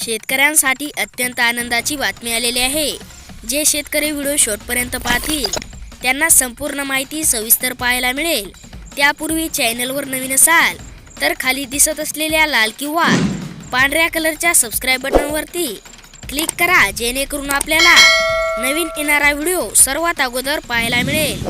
शेतकऱ्यांसाठी अत्यंत आनंदाची बातमी आलेली आहे. जे शेतकरी व्हिडिओ शेवटपर्यंत पाहतील त्यांना संपूर्ण माहिती सविस्तर पाहायला मिळेल. त्यापूर्वी चॅनलवर नवीन असाल तर खाली दिसत असलेल्या लाल किंवा पांढऱ्या कलरच्या सबस्क्राईब बटनवरती क्लिक करा जेणेकरून आपल्याला नवीन येणारा व्हिडिओ सर्वात अगोदर पाहायला मिळेल.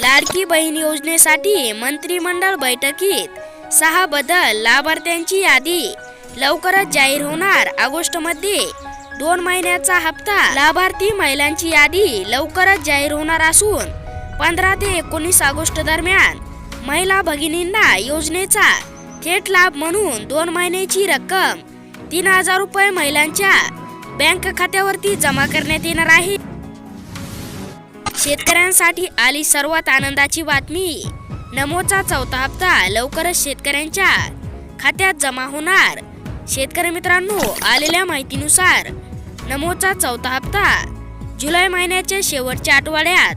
लाडकी बहीण योजनेसाठी मंत्रिमंडळ बैठकीत सहा बदल लाभार्थ्यांची यादी लवकरच जाहीर होणार. ऑगस्टमध्ये दोन महिन्याचा हप्ता लाभार्थी महिलांची यादी लवकरच जाहीर होणार असून पंधरा ते एकोणीस ऑगस्ट दरम्यान महिला भगिनींना योजनेचा थेट लाभ म्हणून दोन महिन्याची रक्कम तीन हजार रुपये महिलांच्या बँक खात्यावरती जमा करण्यात येणार आहे. शेतकऱ्यांसाठी आली सर्वात आनंदाची बातमी. नमोचा चौथा हप्ता लवकरच शेतकऱ्यांच्या खात्यात जमा होणार. शेतकरी मित्रांनो आलेल्या माहितीनुसार नमोचा चौथा हप्ता जुलै महिन्याच्या शेवटच्या आठवड्यात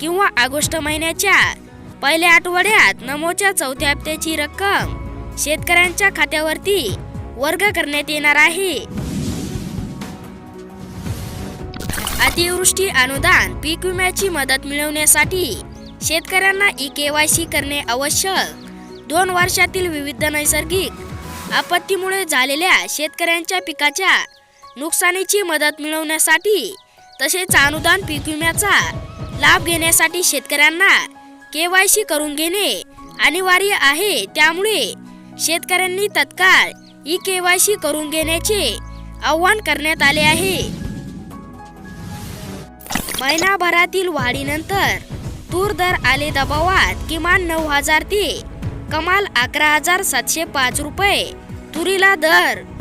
किंवा ऑगस्ट महिन्याच्या पहिल्या आठवड्यात नमोच्या चौथ्या हप्त्याची रक्कम शेतकऱ्यांच्या खात्यावरती वर्ग करण्यात येणार आहे. अतिवृष्टी अनुदान पीक विम्याची मदत मिळवण्यासाठी शेतकऱ्यांना ई के वाय सी करणे आवश्यक. दोन वर्षातील विविध नैसर्गिक आपत्तीमुळे झालेल्या शेतकऱ्यांच्या पिकाच्या नुकसानीची मदत मिळवण्यासाठी तसेच अनुदान पीक विम्याचा लाभ घेण्यासाठी शेतकऱ्यांना के वाय सी करून घेणे अनिवार्य आहे. त्यामुळे शेतकऱ्यांनी तत्काळ ई के वाय सी करून घेण्याचे आवाहन करण्यात आले आहे. महिनाभरातील वाढीनंतर तूर दर आले दबावात. किमान नऊ हजार ते. कमाल अकरा हजार सातशे पाच रुपये. तुरीला दर